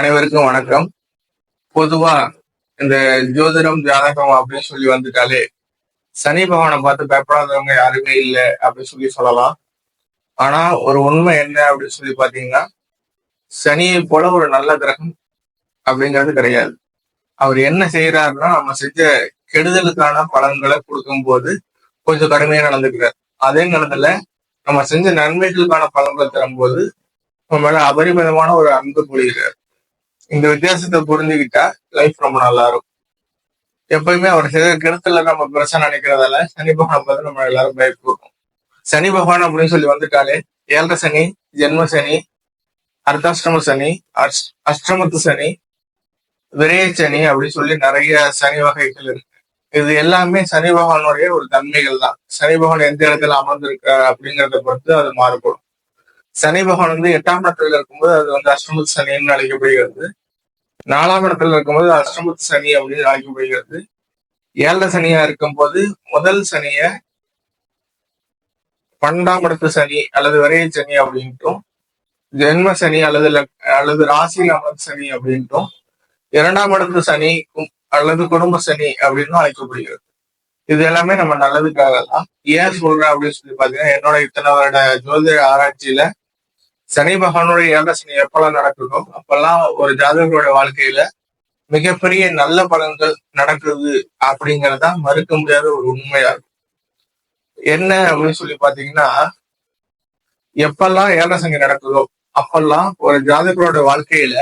அனைவருக்கும் வணக்கம். பொதுவா இந்த ஜோதிடம் ஜாதகம் அப்படின்னு சொல்லி வந்துட்டாலே சனி பகவானை பார்த்து பயப்படாதவங்க யாருமே இல்லை அப்படின்னு சொல்லி சொல்லலாம். ஆனா ஒரு உண்மை என்ன அப்படின்னு சொல்லி பாத்தீங்கன்னா சனியை போல ஒரு நல்ல கிரகம் அப்படிங்கிறது கிடையாது. அவர் என்ன செய்யறாருன்னா நம்ம செஞ்ச கெடுதலுக்கான பலன்களை கொடுக்கும்போது கொஞ்சம் கடுமையா நடந்துக்கிறார். அதே நேரத்துல நம்ம செஞ்ச நன்மைகளுக்கான பலன்களை தரும்போது நம்ம மேல அபரிமிதமான ஒரு அன்பு பொழிகிறார். இந்த வித்தியாசத்தை புரிஞ்சுக்கிட்டா லைஃப் ரொம்ப நல்லா இருக்கும் எப்பயுமே அவர் செய்த கெடுத்துல நம்ம பிரச்சனை நினைக்கிறதால சனி பகவான் பார்த்து நம்ம எல்லாரும் பயப்படுறோம் சனி பகவான் அப்படின்னு சொல்லி வந்துட்டாலே ஏழரை சனி ஜென்ம சனி அர்த்தாஷ்டம சனி அஷ்- அஷ்டமத்து சனி விரய சனி அப்படின்னு சொல்லி நிறைய சனி வகைகள் இருக்கு. இது எல்லாமே சனி பகவானுடைய ஒரு தன்மைகள் தான். சனி பகவான் எந்த இடத்துல அமர்ந்திருக்க அப்படிங்கறத பொறுத்து அது மாறுபடும். சனி பகவான் வந்து எட்டாம் இடத்துல இருக்கும்போது அது வந்து அஷ்டமத்து சனின்னு அழைக்கப்படுகிறது. நாலாம் இடத்துல இருக்கும்போது அஷ்டமத்து சனி அப்படின்னு அழைக்கப்படுகிறது ஏழரை சனியா இருக்கும்போது முதல் சனிய பன்னெண்டாம் இடத்து சனி அல்லது விரைய சனி அப்படின்ட்டும் ஜென்ம சனி அல்லது அல்லது ராசியில் அமர்ந்த சனி அப்படின்ட்டும் இரண்டாம் இடத்து சனி அல்லது குடும்ப சனி அப்படின்னு அழைக்கப்படுகிறது. இது எல்லாமே நம்ம நல்லதுக்காக தான் ஏன் சொல்றேன் அப்படின்னு சொல்லி பாத்தீங்கன்னா என்னோட இத்தனை வருட ஜோதிட ஆராய்ச்சியில சனி பகவானுடைய ஏழரை எப்பெல்லாம் நடக்குதோ அப்பெல்லாம் ஒரு ஜாதகரோட வாழ்க்கையில மிகப்பெரிய நல்ல பலன்கள் நடக்குது அப்படிங்கறதா மறுக்க முடியாத ஒரு உண்மையா இருக்கும். என்ன அப்படின்னு சொல்லி பாத்தீங்கன்னா எப்பெல்லாம் ஏழரை நடக்குதோ அப்பெல்லாம் ஒரு ஜாதகரோட வாழ்க்கையில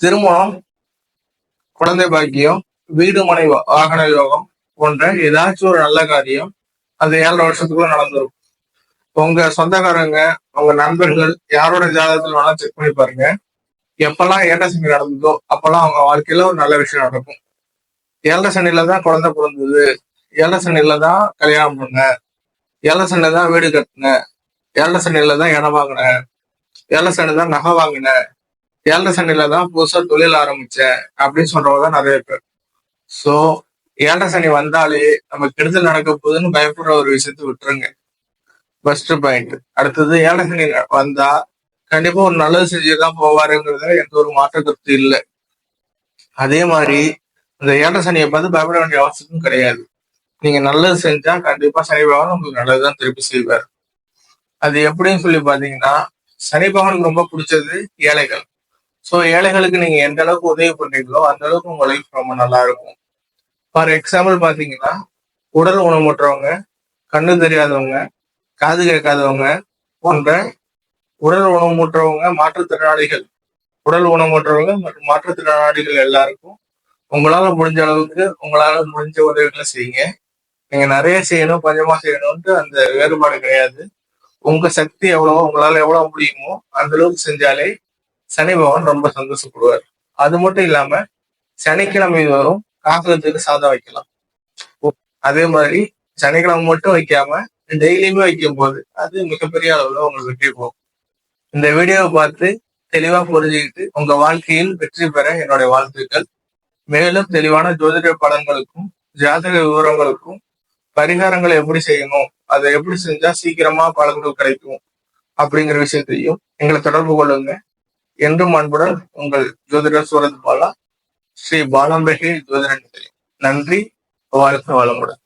திருமணம் குழந்தை பாக்கியம் வீடு மனை வாகன யோகம் போன்ற ஏதாச்சும் ஒரு நல்ல காரியம் அந்த ஏழரை வருஷத்துக்குள்ள நடந்திருக்கும் உங்க சொந்தக்காரங்க உங்க நண்பர்கள் யாரோட ஜாதகத்துல வேணா செக் பண்ணி பாருங்க. எப்பெல்லாம் ஏழரை சனி நடந்ததோ அப்பெல்லாம் அவங்க வாழ்க்கையில ஒரு நல்ல விஷயம் நடக்கும். ஏழரை சனில தான் குழந்தை பிறந்தது. ஏழரை சனில தான் கல்யாணம் பண்ண. ஏழரை சனில தான் வீடு கட்டின. ஏழரை சனில தான் இடம் வாங்கின. ஏழரை சனி தான் நகை வாங்கின. ஏழரை சனில தான் புதுசா தொழில் ஆரம்பிச்சேன் அப்படின்னு சொல்றவங்க தான் நிறைய பேர். சோ ஏழரை சனி வந்தாலே நம்ம கெடுதல் நடக்க போகுதுன்னு பயப்படுற ஒரு விஷயத்தை விட்டுருங்க. ஃபர்ஸ்ட் பாயிண்ட் அடுத்தது ஏழகனி வந்தா கண்டிப்பா ஒரு நல்லது செஞ்சுதான் போவாருங்கிறதுல எந்த ஒரு மாற்ற கருத்து இல்லை. அதே மாதிரி இந்த ஏழரை சனியை பார்த்து பயப்பட வேண்டிய அவசியமும் கிடையாது. நீங்க நல்லது செஞ்சா கண்டிப்பா சனி பகவான் உங்களுக்கு நல்லதுதான் திருப்பி செய்வார். அது எப்படின்னு சொல்லி பாத்தீங்கன்னா சனி பகவானுக்கு ரொம்ப பிடிச்சது ஏழைகள். சோ ஏழைகளுக்கு நீங்க எந்த அளவுக்கு உதவி பண்றீங்களோ அந்த அளவுக்கு உங்க லைஃப் ரொம்ப நல்லா இருக்கும் ஃபார் எக்ஸாம்பிள் பாத்தீங்கன்னா உடல் ஊனமுற்றவங்க கண்ணு தெரியாதவங்க காது கேட்காதவங்க போன்ற உடல் ஊனமுற்றவங்க மாற்றுத்திறனாளிகள். உடல் ஊனமுற்றவங்க மற்றும் மாற்றுத்திறனாளிகள் எல்லாருக்கும் உங்களால முடிஞ்ச அளவுக்கு உங்களால முடிஞ்ச உதவிகளை செய்யுங்க. நீங்க நிறைய செய்யணும் கொஞ்சமா செய்யணும்ட்டு அந்த வேறுபாடு கிடையாது. உங்க சக்தி எவ்வளவோ உங்களால எவ்வளவு முடியுமோ அந்த அளவுக்கு செஞ்சாலே சனி பகவான் ரொம்ப சந்தோஷப்படுவார். அது மட்டும் இல்லாம சனிக்கிழமை வரும் காக்கத்துக்கு சாதம் வைக்கலாம். அதே மாதிரி சனிக்கிழமை மட்டும் வைக்காம டெய்லியுமே வைக்கும் போது அது மிகப்பெரிய அளவுல உங்களுக்கு வெற்றி போகும். இந்த வீடியோவை பார்த்து தெளிவா புரிஞ்சுக்கிட்டு உங்க வாழ்க்கையில் வெற்றி பெற என்னுடைய வாழ்த்துக்கள். மேலும் தெளிவான ஜோதிட படங்களுக்கும் ஜாதக விவரங்களுக்கும் பரிகாரங்களை எப்படி செய்யணும் அதை எப்படி செஞ்சா சீக்கிரமா பலன்கள் கிடைக்கும் அப்படிங்கிற விஷயத்தையும் எங்களை தொடர்பு கொள்ளுங்க. என்றும் அன்புடன் உங்கள் ஜோதிடர் சூரத் பாலா ஸ்ரீ பாலாம்பேகை ஜோதிடன் நன்றி வாழ்க்கை வளமுடன்.